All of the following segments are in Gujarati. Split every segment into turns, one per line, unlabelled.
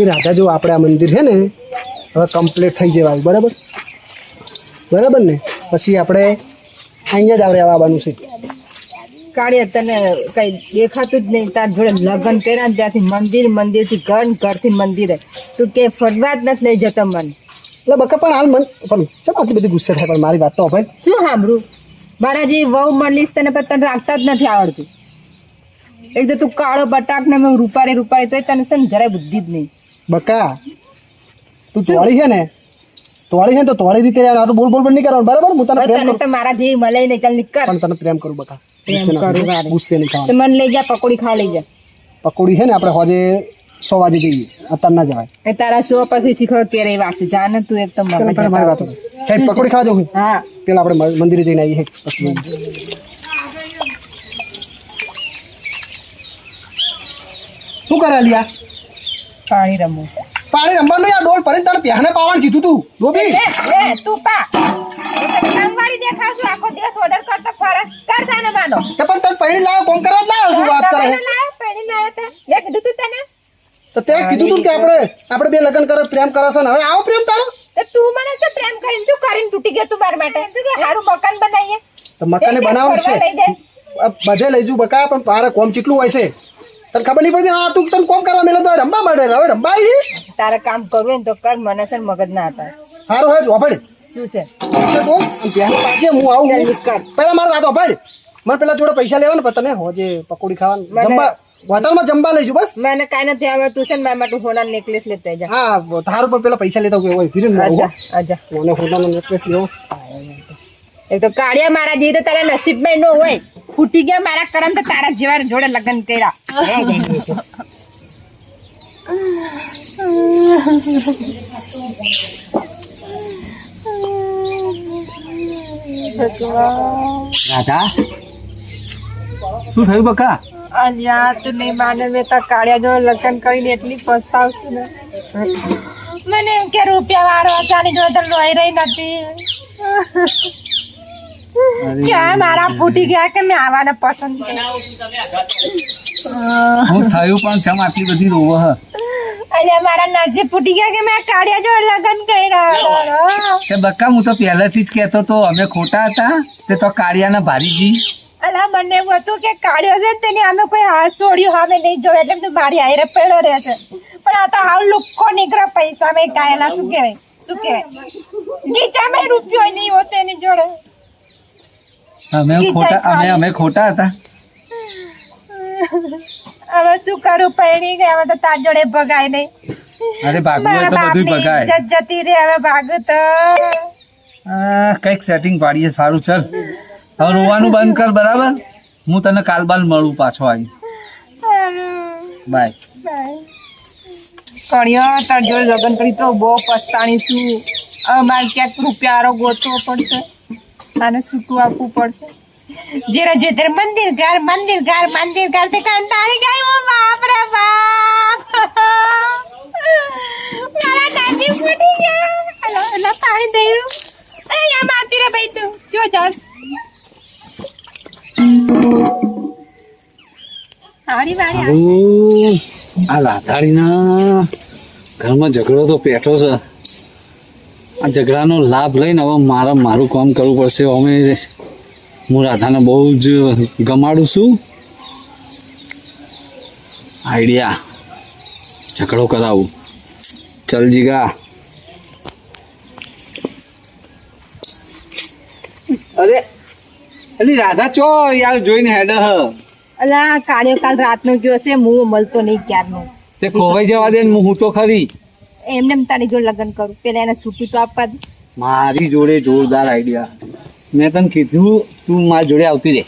એ રાધા જો આપણે આ મંદિર છે ને હવે કમ્પ્લીટ થઈ જવાનું બરાબર? બરાબર ને? પછી આપણે અહીંયા જ આવરે આવવાનું છે
કાળે તને કઈ દેખાતું જ નહીં તાર જોડે લગ્ન કર્યા ત્યાંથી મંદિર મંદિરથી ઘર ઘરથી મંદિરે. તું કે ફરવા જ નથી લઈ જતો મન.
એટલે બકા પણ હાલ મન પણ ચમ આટલી બધી ગુસ્સે થાય? પણ મારી વાત તો ભાઈ
શું સાંભળું? મારા જે વહુ મળીશ તને પણ તને રાખતા જ નથી આવડતું. એક તો તું કાળો બટાક ને મેં રૂપારે રૂપારે તોય તને છે ને જરાય બુદ્ધિ જ નહીં.
બકા તું તોળી છે ને? તોળી છે તો તોળી રીતે યાર આટલું બોલ બોલ પણ નહીં કરવાનું. બરાબર? હું તને પ્રેમ કરું.
તો મારા જેવી મળે નહીં ચાલ નીકળ.
પણ તને પ્રેમ કરું બકા.
પ્રેમ કરું
ગુસ્સે નહીં
તો
ખાવાનું
મને લઈ જા પકોડી ખાવા લઈ જા.
પકોડી છે ને આપણે હોજે સો વાગે જઈએ. અત્યારે ના જવાય.
એ તારા સો પછી શીખો ત્યારે એ વાત છે. જા ને તું એકદમ
મારી વાત. પકોડી ખાવા જવું
હા.
પેલા આપણે મંદિરે જઈને આવીએ. પછી શું કરે લિયા
પાણી રમવું છે.
પાણી રમવાનું નહીં, આ ડોલ ભરીને તારે પ્યાને પાવાનું કીધું તું ડોબી.
લે, તું પા. કામવાળી દેખાવ છું, આખો દિવસ order કરતો ફરે. કર સાનો માનો.
કે પણ તને પૈણી લાવ્યો કોમ કરવા જ લાવ્યો વાત કરે.
તમે લાયો, તે. મેં કીધું તું તને?
તો તે કીધું તું કે આપણે આપણે બે લગ્ન કરો પ્રેમ કરો છો ને. હવે આવો પ્રેમ તારો.
તો તું મને પ્રેમ કરીને શું કરીને તૂટી ગયો તું મારા માટે? કે હારું મકાન બનાવીએ.
તો મકાને
ફરવા
છે. બધે લઈ જઉં બકા પણ મારે કોમ કેટલું હોય છે. તને ખબર નહીં પડતી? આ તું તને કોમ કરવા મેલે તો રમવા માટે હવે રમવા આવી
તારે કામ કરવું હોય ને તો કર મને છે ને મગજ ના હતા
સારું હોય વાપડ
શું છે?
હું આવું. પહેલા મારી વાત વાપડ મને પેલા જોડે પૈસા લેવાના પણ તને હોજે પકોડી ખાવાનું જમવા હોટલમાં જમવા લઈશું બસ.
મને કાંઈ નથી આવે તું છે ને મારા માટે હોના નેકલેસ લેતા જા.
હા તારું પણ પેલા પૈસા લેતા હોય ફીરે
આજા આજા.
મને નેકલેસ લેવો.
એ તો કાળિયા મારા જેવી તો તારા નસીબમાં નો હોય. ફૂટી ગયા મારા કરમ તો તારા જેવા જોડે લગ્ન કર્યા.
રાધા શું થયું બકા?
અલ્યા તું નહીં માને મેં તો કાળિયા જોડે લગ્ન કરીને એટલી પસ્તાવશું ને. મને એમ કે રૂપિયા વાળો ચાલી જોડે તો લોહી રહી નથી. ક્યાં મારા ફૂટી ગયા કે મેં આવાને પસંદ કર્યા
હું થયું પણ ચમ આટલી બધી રોવ હ?
અલ્યા મારા નસીબ ફૂટી ગયા કે મેં કાળિયા જોડે લગન કર્યા?
તે બકા હું તો પહેલેથી જ કહેતો તો અમે ખોટા હતા તે તો કાળિયાના ભારીજી.
અલા મને એવું હતું કે કાળિયો છે તેને અમે કોઈ હાથ છોડ્યું હવે નહીં જોયો એટલે મારી હારે પડ્યો રહે છે. પણ આ તો હાવ લુખ્ખો નીકળે પૈસા મેં કાયલા શું કહેવાય? શું કહેવાય? ગીચામાં રૂપિયો નહીં હોતે એની જોડે.
અમે ખોટા અમે અમે ખોટા હતા.
હવે શું કરું? પૈણી ગયા હવે તો તાર જોડે ભગાય નહીં.
અરે ભાગવું તો બધું ભગાય.
ઇજ્જત જતી રે હવે ભાગ તો
કંઈક સેટિંગ પાડીએ. સારું ચાલ. હવે રોવાનું બંધ કર બરાબર? હું તને કાલ બાલ મળું પાછો આવી બાય.
કણિયો તાર જોડે લગ્ન કરી તો બહુ પસ્તાણી છું. હવે મારે ક્યાંક રૂપિયારો ગોતવો પડશે. આને સૂકું આપવું પડશે. જેરો જેતર મંદિર ઘર મંદિર ઘર મંદિર ઘર તે કંટાળી ગઈ હું બાપ રે બાપ. મારા દાદી ફૂટી ગયા. હલો હલો પાણી દઈ રહ્યું અહીંયા માતી રે ભાઈ તું. જો જાસ આડી
વાડી આ લાધાડીના ઘરમાં ઝઘડો તો પેઠો છે. આ ઝઘડાનો લાભ લઈને હવે મારે મારું કામ કરવું પડશે. અમે હું રાધાને બહુ જ ગમાડું છું. આઈડિયા. ઝઘડો કરાવું. ચલ જીગા. અરે અલી રાધા ચો યાર જોઈને હેડ હ.
અલા કાળ્યો કાલ રાતનો ગયો છે હું મળતો નહીં ક્યારનો.
તે ખોવાઈ જવા દે ને હું તો ખરી.
એમને એમ તારી જોડે લગ્ન કરું. પેલા એને છૂટી તો આપવા દે.
મારી જોડે જોરદાર આઈડિયા મેં તને કીધું તું મારી જોડે આવતી રહે.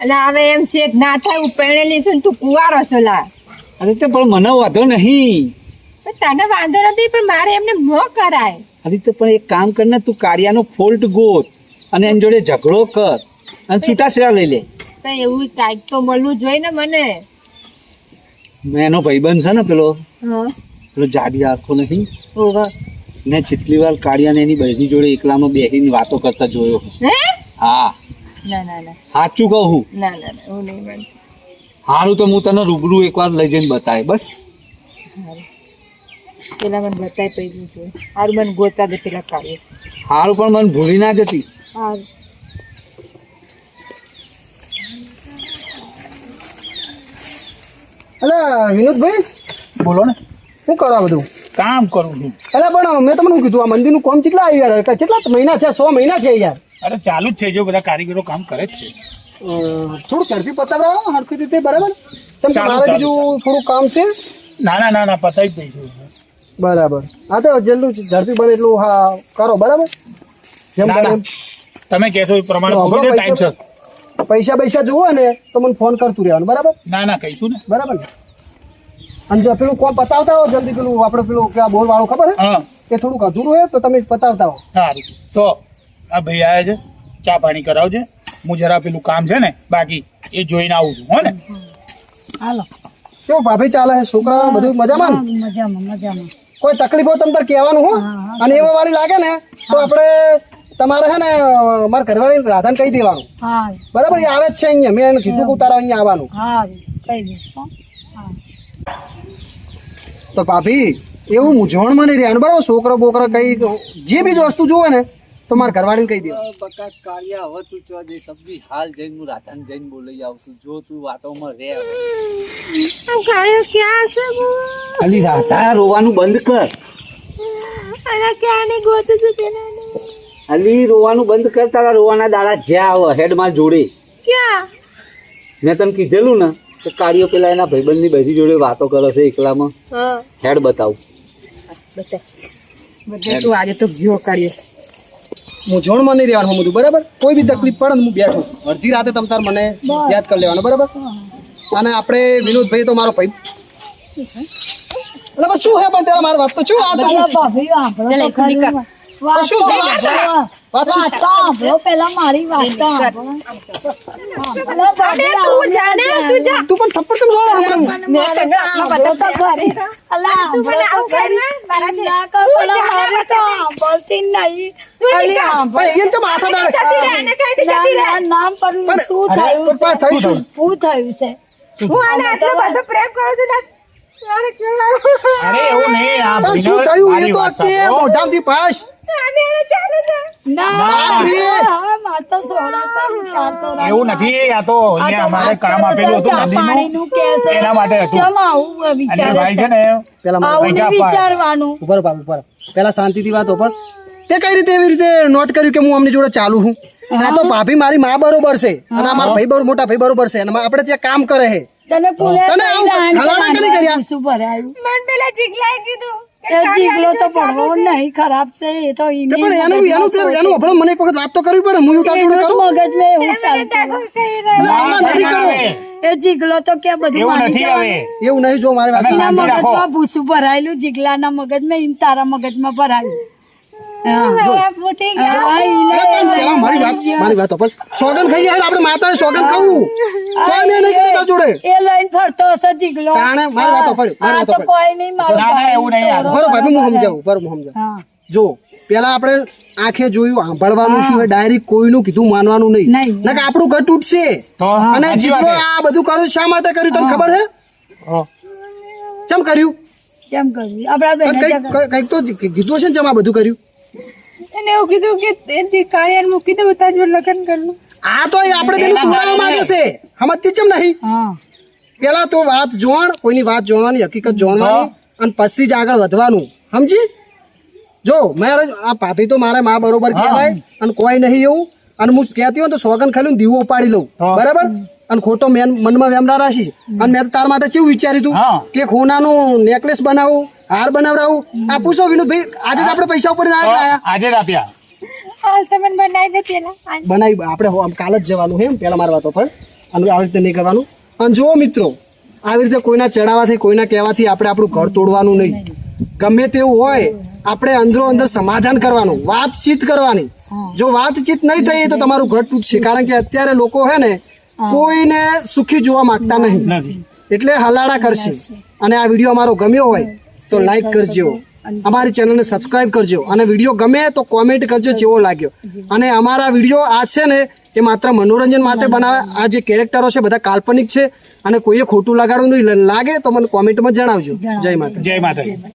એટલે હવે એમ સેટ ના થાય હું પહેણેલી છું ને તું કુવારો છો લા.
અરે તો પણ મને વાંધો નહીં.
તને વાંધો નથી પણ મારે એમને ન કરાય.
અરે તો પણ એક કામ કર ને તું કાળિયાનો ફોલ્ટ ગોત અને એની જોડે ઝઘડો કર અને છૂટા સેવા લઈ લે.
તો એવું કાંઈક તો મળવું જોઈએ ને મને.
મેં એનો ભાઈબંધ છે ને પેલો
હા.
પેલો જાડી આખો નહીં?
ઓહો
મેં જેટલી વાર કાળિયાને એની બહેની જોડે એકલામાં બેસીને વાતો કરતા જોયો
હા. ના ના ના.
સાચું કહું
ના ના ના હું નહીં
સારું તો હું તને રૂબરૂ એકવાર લઈ જઈને બતાય બસ.
પેલા મને બતાય પૈકી જોઈએ હારું મને ગોતા દે પેલા કાર્ય
સારું પણ મને ભૂલી ના જતી.
હારું.
અલા વિનોદભાઈ?
બોલો ને.
શું કરો આ બધું?
કામ કરું છું.
એટલે પણ મેં તમને કીધું? આ મંદિરનું કામ કેટલા આવ્યું યાર કેટલા મહિના થયા? સો મહિના થયા યાર.
અરે ચાલુ જ છે જો બધા કારીગરો કામ કરે જ છે.
થોડું ઝડપી પતાવડાવો હરખી રીતે બરાબર? ચમ મારે બીજું થોડું કામ છે?
ના ના ના ના પતાવી દઈ દઈશું
બરાબર. હા તો જેટલું ઝડપી બને એટલું હા કરો બરાબર? જેમ.
તમે કહેશો એ પ્રમાણે
પૈસા પૈસા જોવો ને તો મને ફોન કરતું રહેવાનું બરાબર?
ના ના કહીશું ને.
બરાબર ને? અને જો પેલું કોમ પતાવતા હો જલ્દી પેલું આપણે પેલું કે બોર વાળું ખબર હે? કે થોડુંક અધૂરું હોય તો તમે પતાવતા હો.
સારું. તો આ ભાઈ આવ્યા છે ચા પાણી કરાવજે. હું જરા પેલું કામ છે ને બાકી એ જોઈને આવું છું હો ને?
હાલો.
કેવું ભાભી ચાલે છે છોકરા બધું મજામાં
મજામાં મજામાં.
કોઈ તકલીફ હોય તમે તાર કહેવાનું હો? અને એવા વાળી લાગે ને તો આપણે તમારે છે ને મારા ઘરવાળી રાધાને કહી દેવાનું. બરાબર એ આવે જ છે અહીંયા. મેં એને કીધું કે તારા અહીંયા આવવાનું.
હા કહી દઈશ હો.
તો ભાભી એવું મૂંઝવણમાં નહીં રહેવાનું. બરાબર છોકરો બોકરો કઈ જે બી વસ્તુ જોવે ને તો મારા ઘરવાળીને કહી દે
બકા કાળિયા હવે તું ચો જે સબ્જી હાલ જઈને હું રાધાને જઈને બોલાઈ આવશું જો તું વાતોમાં રહે આમ
કાર્ય ક્યાં છે
ખાલી રાધા રોવાનું બંધ કર.
અને ક્યાં નહીં ગોતું છું પેલા
અલી રોવાનું બંધ કર તારા રોવાના દાડા જ્યાં આવે હેડમાં જોડે.
ક્યાં?
મેં તને કીધેલું ને કે કાળીઓ પેલા એના ભાઈબંધની બધી જોડે વાતો કરે છે એકલામાં. હેડ બતાવું.
બધા તું આજે તો ગયો કાર્ય
મૂંઝવણમાં નહીં રહેવાનું હું બધું બરાબર? કોઈ બી તકલીફ પડે ને હું બેઠું છું. અડધી રાતે તમ તાર મને યાદ કરી લેવાનું બરાબર? અને આપણે વિનોદભાઈ તો મારો ભાઈ એટલે શું હે પણ ત્યારે મારી વાત તો શું આ તો શું
ચાલ એક
શું છે. શું
પેલા મારી વાત તું
જાને તું જા
તું પણ થપ્પડ
તો. અલા, તો કર, તો નહીં. શું થયું છે? શું થયું છે?
હું આને આટલો બધો પ્રેમ કરું છું ને મારે કેવું
અરે એવું નહીં આ
શું થયું? એ તો તે મોઢામાંથી પાસ.
એવું નથી આ તો અમારે કામ આપેલું હતું નદીનું.
પાણીનું કે છે.
એના માટે હતું.
ચમ આવું
અને
વિચારે
ભાઈ
છે.
છે ને
પેલા મારા
આવું વિચારવાનું.
ઉપર ઉપર ઉપર. પેલા શાંતિથી વાતો પણ તે કઈ રીતે એવી રીતે નોટ કર્યું કે હું અમની જોડે ચાલુ છું? આ તો ભાભી મારી માં બરોબર છે. અને આ મારા ભાઈ બરોબર મોટા ભાઈ બરોબર છે. અને આપણે ત્યાં કામ કરે છે.
તને કોને
તને આવું કરી કર્યા?
મન પેલા ચીકલાએ કીધું. કે
એ જીગલો તો ભણવો નહીં ખરાબ છે એ તો
તે
ઈને
પણ એનું એનું તે- એનું આપણે મને એક વખત વાત તો કરવી પડે હું
એનું
કરું
એવું ચાલતું એ જીગલો તો કે બધું
એવું
માની
નથી હવે.
એવું નહીં જો મારી વાત.
મગજમાં ભૂસું ભરાયેલું જીગલાના મગજમાં એમ તારા મગજમાં ભરાયું
મારી વાત મારી વાત સોગન ખાઈ જાય આપણે માતાએ સોગન ખાવું. સોય નહીં કરી તાર જોડે.
એ લઈને ફરતો હશે જીગલો.
તાણે મારી વાત મારી.
કોઈ નહીં મારો
ના, ના, એવું નહીં યાર.
બરોબર હું સમજાવું બરોબર હું સમજાવું. જો પેલા આપણે આંખે જોયું સાંભળવાનું શું ડાયરેક્ટ કોઈનું કીધું માનવાનું નહીં.
ના
કે આપણું ઘર તૂટશે
તો
અને જીગલો આ બધું કર્યું શા માટે કર્યું તને ખબર છે? કેમ કર્યું?
કેમ કર્યું? આપડા
કંઈક તો કીધું હશે ને ચમ આ બધું કર્યું.
એને એવું કીધું કે તે કાર્યાન મૂકી દઉં તાજ લગ્ન લગ્ન લઉં
આ તો આપણે પેલું તોડાવવા માંગે છે. સમજતી ચમ નહીં? પેલા તો વાત જોણ કોઈની વાત જોણવાની હકીકત જોણવાની અને પછી જ આગળ વધવાનું. સમજી? જો મારે આ ભાભી તો મારે મા બરોબર કહેવાય અને કોઈ નહીં એવું. અને હું કહેતી હોય તો સોગન ખાલી દીવો ઉપાડી લઉં. બરાબર? અને ખોટો મેન મનમાં વેમરા રાખીશ. અને મેં તો તાર માટે કેવું વિચાર્યું તું
હા.
કે ખોનાનું નેકલેસ બનાવું? હાર બનાવરાવું? આ પૂછો વિનોદભાઈ આજે જ આપણે પૈસા ઉપર
તો
આયા
આજે જ આપ્યા.
હાલ તમે બનાવી દે પેલા.
બનાવી આપણે હો- આમ કાલ જ જવાનું હે એમ મારવા મારી વાતો પર. અને આવી રીતે નહીં કરવાનું. અને જુઓ મિત્રો આવી રીતે કોઈના ચડાવવાથી કોઈના કહેવાથી આપણે આપણું ઘર તોડવાનું નહીં. ગમે તેવું હોય આપણે અંદરો અંદર સમાધાન કરવાનું વાતચીત કરવાની. જો વાતચીત નહીં થઈ તો તમારું ઘર તૂટશે. કારણ કે અત્યારે લોકો હે ને કોઈને સુખી જોવા માંગતા નહીં. એટલે હલાડા કરશે. અને આ વીડિયો અમારો ગમ્યો હોય તો લાઈક કરજો અમારી ચેનલને સબસ્ક્રાઇબ કરજો. અને વીડિયો ગમે તો કોમેન્ટ કરજો જેવો લાગ્યો. અને અમારા વીડિયો આ છે ને એ માત્ર મનોરંજન માટે બનાવે આ જે કેરેક્ટરો છે બધા કાલ્પનિક છે. અને કોઈએ ખોટું લગાડવું નહીં લાગે તો મને કોમેન્ટમાં જણાવજો. જય માતા
જય માતાજી.